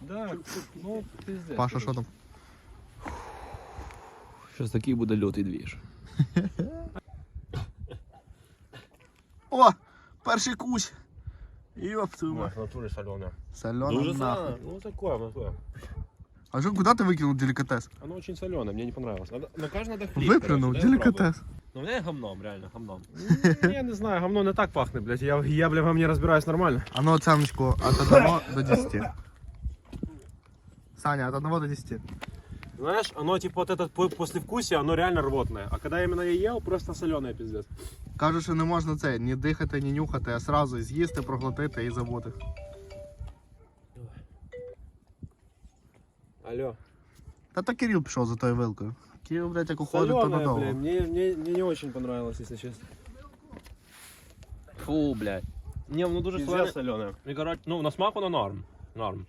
Да, ну, пиздец. Паша, що там? Сейчас такий буде лютий двіж. О! Перший кусь! Йоп твою мать. в натуре соленая. Сальона Дуже нахуй. сильно. Ну такое, такое. А що, куди ти викинув делікатес? Оно очень соленое, мне не понравилось. Надо, ну, каждый надо хлеб. Виплюнув короче, дай попробую. делікатес. Ну, мне гомном, реально, гомном. Я не знаю, говно не так пахне, блядь. Я, я бля, вам не розбираюсь нормально. А ну оценочку от 1 до 10. Саня, от 1 до 10. Знаешь, оно типа вот это по- послевкусие, оно реально рвотное. А когда именно я ел, просто соленое пиздец. Кажуть, що не можна це ні дихати, ні нюхати, а сразу з'їсти, проглотити і забути. Алло. Та то Кирил пішов за тою вилкою. Кирил, блядь, як уходить, то Соленое, надовго. блядь, мне, мне, мне не очень понравилось, если честно. Фу, блядь. Не, ну дуже Пиздец соленое. соленое. І, коротше, ну, на смак воно норм. Норм.